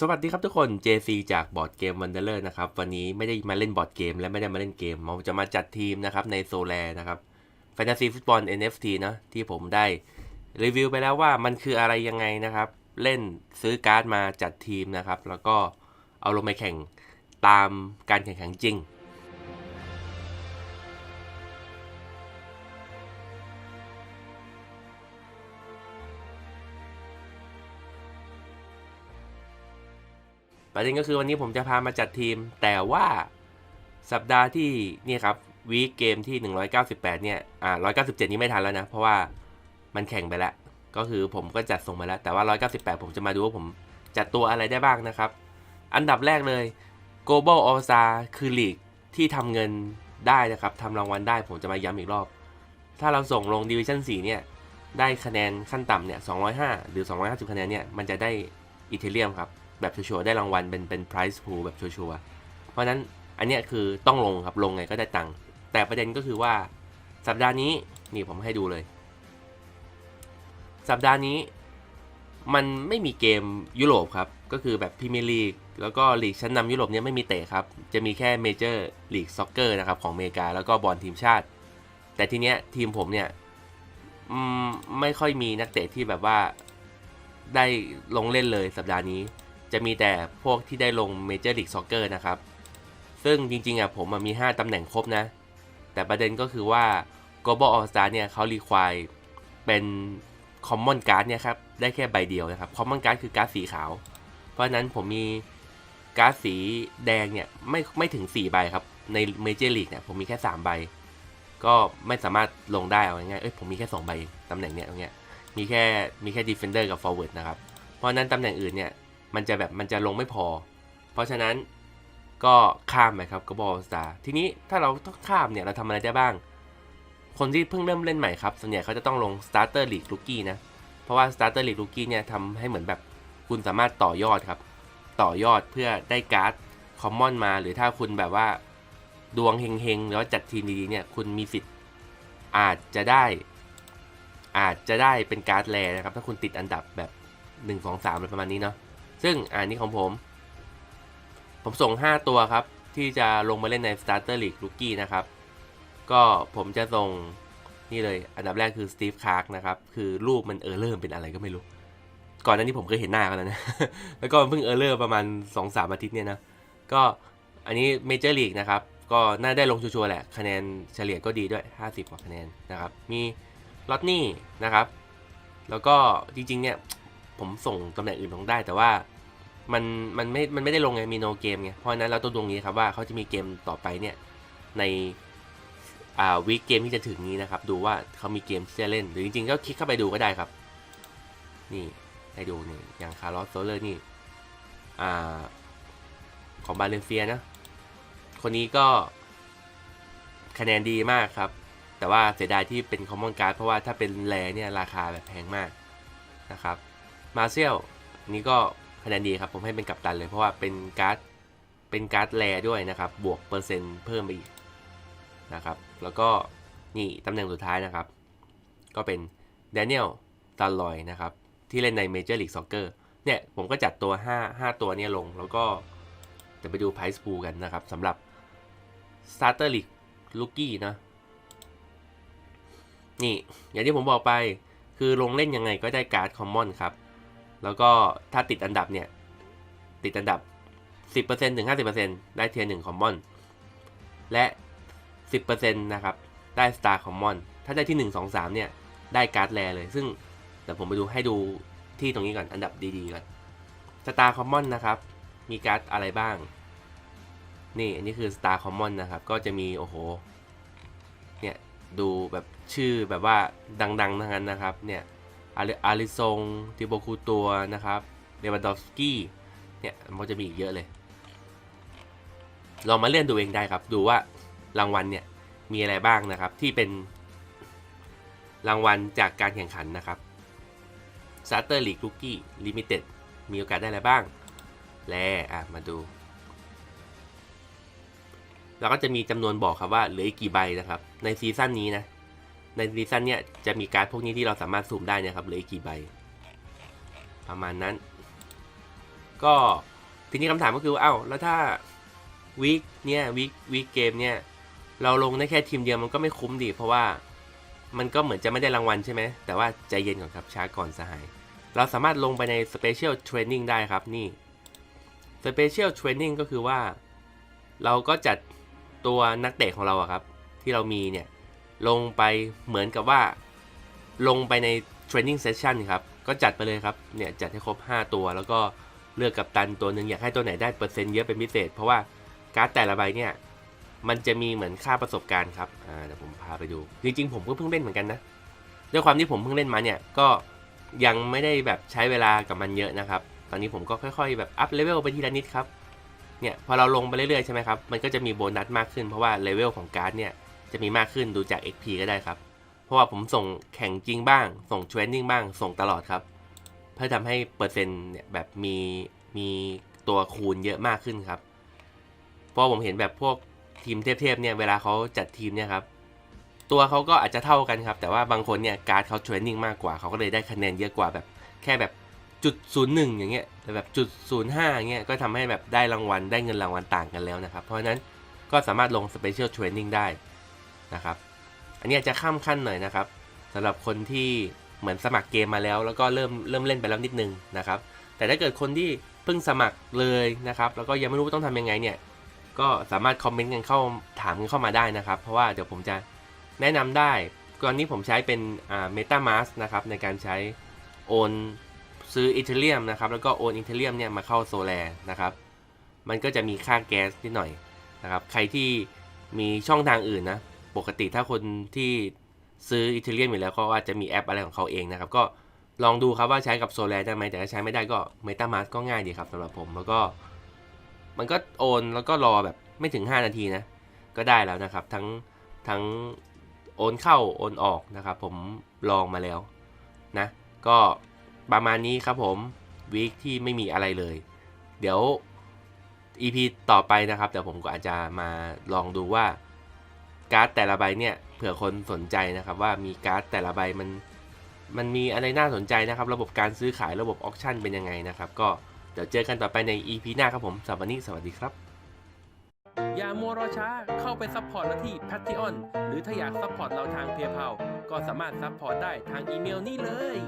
สวัสดีครับทุกคน JC จากบอร์ดเกมวันเดอร์นะครับ วันนี้ไม่ได้มาเล่นบอร์ดเกม และไม่ได้มาเล่นเกมเราจะมาจัดทีมนะครับในโซแลนะครับแฟนตาซีฟุตบอล NFT นะที่ผมได้รีวิวไปแล้วว่ามันคืออะไรยังไงนะครับ เล่นซื้อการ์ดมาจัดทีมนะครับ แล้วก็เอาลงไปแข่งตามการแข่งขันจริง ประเด็นก็คือวันนี้ผมจะพามาจัดทีม แต่ว่าสัปดาห์ที่นี่ครับวีคเกมที่ 198 เนี่ย อ่า 197 นี้ไม่ทันแล้วนะ เพราะว่ามันแข่งไปแล้ว ก็คือผมก็จัดส่งมาแล้ว แต่ว่า 198 ผมจะมาดูว่าผมจัดตัวอะไรได้บ้างนะครับ อันดับแรกเลย Global All Star คือลีกที่ทำเงินได้นะครับทำรางวัลได้ผมจะมาย้ำอีกรอบ ถ้าเราส่งลง Division 4 เนี่ย ได้คะแนนขั้นต่ำเนี่ย 205 หรือ 250 คะแนนเนี่ย มันจะได้อีเทเรียมครับ แบบชัวร์ๆได้รางวัลเป็นเป็น prize pool แบบชัวร์ๆเพราะนั้นอันเนี้ยคือต้องลงครับลงไงก็ได้ตังค์แต่ประเด็นก็คือว่าสัปดาห์นี้นี่ผมให้ดูเลย สัปดาห์นี้มันไม่มีเกมยุโรปครับ ก็คือแบบพรีเมียร์ลีกแล้วก็ลีกชั้นนำยุโรปเนี่ยไม่มีเตะครับ จะมีแค่เมเจอร์ลีกซ็อกเกอร์นะครับของอเมริกาแล้วก็บอลทีมชาติ แต่ทีเนี้ยทีมผมเนี่ยไม่ค่อยมีนักเตะที่แบบว่าได้ลงเล่นเลยสัปดาห์นี้ จะมีแต่พวกที่ได้ลงเมเจอร์ลีกซ็อกเกอร์นะครับ ซึ่งจริงๆอะผมมี 5ตำแหน่งครบนะ แต่ประเด็นก็คือว่า Global All Star เนี่ยเขารีควายเป็น Common Card เนี่ยครับ ได้แค่ใบเดียวนะครับ Common Card คือการ์ดสีขาว เพราะนั้นผมมีการ์ดสีแดงเนี่ยไม่ไม่ถึง 4 ใบครับ ใน Major League เนี่ยผมมีแค่ 3 ใบ ก็ไม่สามารถลงได้เอาง่ายๆเอ้ยผมมีแค่ 2 ใบตำแหน่งเนี้ยตรงเนี้ยมีแค่มีแค่ Defender กับ Forward นะครับ เพราะนั้นตำแหน่งอื่นเนี่ย มันจะแบบมันจะลงไม่พอ เพราะฉะนั้นก็ข้ามไปครับก็บอลสตาร์ทีนี้ถ้าเราต้องข้ามเนี่ยเราทำอะไรได้บ้าง คนที่เพิ่งเริ่มเล่นใหม่ครับ ส่วนใหญ่เขาจะต้องลง Starter League Rookie นะ เพราะว่า Starter League Rookie เนี่ยทำให้เหมือนแบบคุณสามารถต่อยอดครับ ต่อยอดเพื่อได้การ์ดคอมมอนมา หรือถ้าคุณแบบว่าดวงเฮงๆแล้วจัดทีมดีๆเนี่ยคุณมีสิทธิ์อาจจะได้ อาจจะได้เป็นการ์ดแรนะครับ ถ้าคุณติดอันดับแบบ 1 2 3อะไรประมาณนี้เนาะ ซึ่งอันนี้ของผม ผมส่ง 5 ตัวครับ ที่จะลงมาเล่นใน Starter League Rookie นะครับ ก็ผมจะส่งนี่เลย อันดับแรกคือสตีฟคาร์กนะครับ คือรูปมันเออร์เลอร์เป็นอะไรก็ไม่รู้ ก่อนหน้านี้ผมเคยเห็นหน้ากันแล้วนะ แล้วก็เพิ่งเออร์เลอร์ประมาณ 2-3 อาทิตย์เนี่ยนะ ก็อันนี้เมเจอร์ลีกนะครับ ก็น่าได้ลงชัวร์ๆแหละ คะแนนเฉลี่ยก็ดีด้วย 50 กว่าคะแนนนะครับ มีลอตนี่นะครับ แล้วก็จริงๆเนี่ย ผมส่งตำแหน่งอื่นลงได้ แต่ว่ามันมันไม่ มันไม่ได้ลงไงมีโนเกมไง เพราะฉะนั้นเราต้องดูนี้ครับว่าเขาจะมีเกมต่อไปเนี่ย ในอ่าวีคเกมที่จะถึงนี้นะครับ ดูว่าเขามีเกมที่จะเล่น หรือจริงๆ ก็คลิกเข้าไปดูก็ได้ครับ นี่ให้ดูนี่อย่างคาร์ลอสโซเลอร์นี่อ่าของบาเลนเซียนะ คนนี้ก็คะแนนดีมากครับ แต่ว่าเสียดายที่เป็นคอมมอนการ์ดเพราะว่าถ้าเป็นแรเนี่ยราคาแบบแพงมากนะครับ มาเซียลนี้ก็คะแนนดีครับ ผมให้เป็นกัปตันเลยเพราะว่าเป็นการ์ดเป็นการ์ดแรด้วยนะครับ บวกเปอร์เซ็นต์เพิ่มไปอีกนะครับ แล้วก็นี่ตำแหน่งสุดท้ายนะครับ ก็เป็นแดเนียลตาลอยนะครับ ที่เล่นในเมเจอร์ลีกซ็อกเกอร์เนี่ยผมก็จัดตัว 5 5 ตัวเนี้ลง แล้วก็จะไปดูไพส์พูกันนะครับสำหรับ Starter League Rookie นะ นี่ อย่างที่ผมบอกไปคือลงเล่นยังไงก็ได้การ์ดคอมมอนครับ แล้วก็ถ้าติดอันดับเนี่ย ติดอันดับ 10%ถึง 50%ได้เทียร์หนึ่งคอมมอนและ 10%นะครับ ได้ Star Common ถ้าได้ที่ 1 2 3 เนี่ย ได้การ์ดแรเลย ซึ่งเดี๋ยวผมไปดูให้ดูที่ตรงนี้ก่อน อันดับดีๆก่อน Star Common นะครับ มีการ์ดอะไรบ้าง นี่ อันนี้คือ Star Common นะครับ ก็จะมี โอ้โห เนี่ย ดูแบบชื่อแบบว่าดังๆ ทั้งนั้นนะครับ เนี่ย อาริซงติโบคูตัวนะครับเดวันดอฟสกี้เนี่ยมันจะมีอีกเยอะเลย ลองมาเล่นดูเองได้ครับ ดูว่ารางวัลเนี่ยมีอะไรบ้างนะครับที่เป็นรางวัลจากการแข่งขันนะครับ Starter League Rookie Limited มีโอกาสได้อะไรบ้าง แลอะ มาดูเราก็จะมีจำนวนบอกครับว่าเหลืออีกกี่ใบนะครับ ในซีซั่นนี้นะ ในซีซั่นเนี้ยจะมีการพวกนี้ที่เราสามารถสุ่มได้นะครับเหลืออีกกี่ใบ ประมาณนั้น ก็ทีนี้คำถามก็คือว่าเอ้าแล้วถ้าวีคเนี่ยวีควีคเกมเนี่ยเราลงได้แค่ทีมเดียวมันก็ไม่คุ้มดิเพราะว่ามันก็เหมือนจะไม่ได้รางวัลใช่ไหม แต่ว่าใจเย็นก่อนครับช้าก่อนสหาย เราสามารถลงไปใน Special Training ได้ครับนี่ Special Training ก็คือว่า เราก็จัดตัวนักเตะของเราอะครับ ที่เรามีเนี่ย ลงไปเหมือนกับว่า ลงไปใน Training Session ครับ ก็จัดไปเลยครับ เนี่ยจัดให้ครบ 5 ตัว แล้วก็เลือกกับตันตัวหนึ่งอยากให้ตัวไหนได้เปอร์เซ็นต์เยอะเป็นพิเศษ เพราะว่าการ์ดแต่ละใบเนี่ย มันจะมีเหมือนค่าประสบการณ์ครับ อ่าเดี๋ยวผมพาไปดู จริงๆ ผมก็เพิ่งเล่นเหมือนกันนะ ด้วยความที่ผมเพิ่งเล่นมาเนี่ย ก็ยังไม่ได้แบบใช้เวลากับมันเยอะนะครับ ตอนนี้ผมก็ค่อยๆ แบบอัพเลเวลไปทีละนิดครับ เนี่ยพอเราลงไปเรื่อยๆใช่ไหมครับ มันก็จะมีโบนัสมากขึ้นเพราะว่าเลเวลของการ์ดเนี่ย จะมีมากขึ้นดูจาก XP ก็ได้ครับ เพราะว่าผมส่งแข่งจริงบ้าง ส่งเทรนนิ่งบ้าง ส่งตลอดครับ เพื่อทำให้เปอร์เซ็นต์เนี่ยแบบมีมีตัวคูณเยอะมากขึ้นครับ เพราะผมเห็นแบบพวกทีมเทพๆเนี่ยเวลาเขาจัดทีมเนี่ยครับ ตัวเขาก็อาจจะเท่ากันครับ แต่ว่าบางคนเนี่ยการ์ดเขาเทรนนิ่งมากกว่าเขาก็เลยได้คะแนนเยอะกว่าแบบแค่แบบจุดศูนย์หนึ่งอย่างเงี้ยแต่แบบจุดศูนย์ห้าเงี้ยก็ทำให้แบบได้รางวัลได้เงินรางวัลต่างกันแล้วนะครับ เพราะฉะนั้นก็สามารถลง Special Training ได้ นะครับ อันนี้อาจจะข้ามขั้นหน่อยนะครับสำหรับคนที่เหมือนสมัครเกมมาแล้ว แล้วก็เริ่มเริ่มเล่นไปแล้วนิดนึงนะครับ แต่ถ้าเกิดคนที่เพิ่งสมัครเลยนะครับ แล้วก็ยังไม่รู้ว่าต้องทำยังไงเนี่ยก็สามารถคอมเมนต์กันเข้าถามกันเข้ามาได้นะครับ เพราะว่าเดี๋ยวผมจะแนะนำได้ตอนนี้ผมใช้เป็นอ่า MetaMask นะครับในการใช้โอนซื้ออีเทเรียมนะครับแล้วก็โอนอีเทเรียมเนี่ยมาเข้าโซแลนะครับ มันก็จะมีค่าแก๊สนิดหน่อยนะครับ ใครที่มีช่องทางอื่นนะ ปกติถ้าคนที่ซื้ออีเทเรียมอยู่แล้วเขาอาจจะมีแอปอะไรของเขาเองนะครับ ก็ลองดูครับว่าใช้กับโซลาได้ไหมแต่ถ้าใช้ไม่ได้ก็ MetaMask ก็ง่ายดีครับสำหรับผมแล้วก็ มันก็โอนแล้วก็รอแบบไม่ถึง 5 นาทีนะ ก็ได้แล้วนะครับ ทั้งทั้งโอนเข้าโอนออกนะครับ ผมลองมาแล้วนะ ก็ประมาณนี้ครับผมวีคที่ไม่มีอะไรเลย เดี๋ยว EP ต่อไปนะครับเดี๋ยวผมก็อาจจะมาลองดูว่า การ์ดแต่ละใบเนี่ยเผื่อคนสนใจนะครับว่ามีการ์ดแต่ละใบมันมันมีอะไรน่าสนใจนะครับ ระบบการซื้อขายระบบออคชั่นเป็นยังไงนะครับ ก็เดี๋ยวเจอกันต่อไปใน EP หน้าครับผมสำหรับวันนี้สวัสดีครับ อย่ามัวรอช้าเข้าไปซัพพอร์ตเราที่ Patreon หรือถ้าอยากซัพพอร์ตเราทาง PayPal ก็สามารถซัพพอร์ตได้ทางอีเมลนี้เลย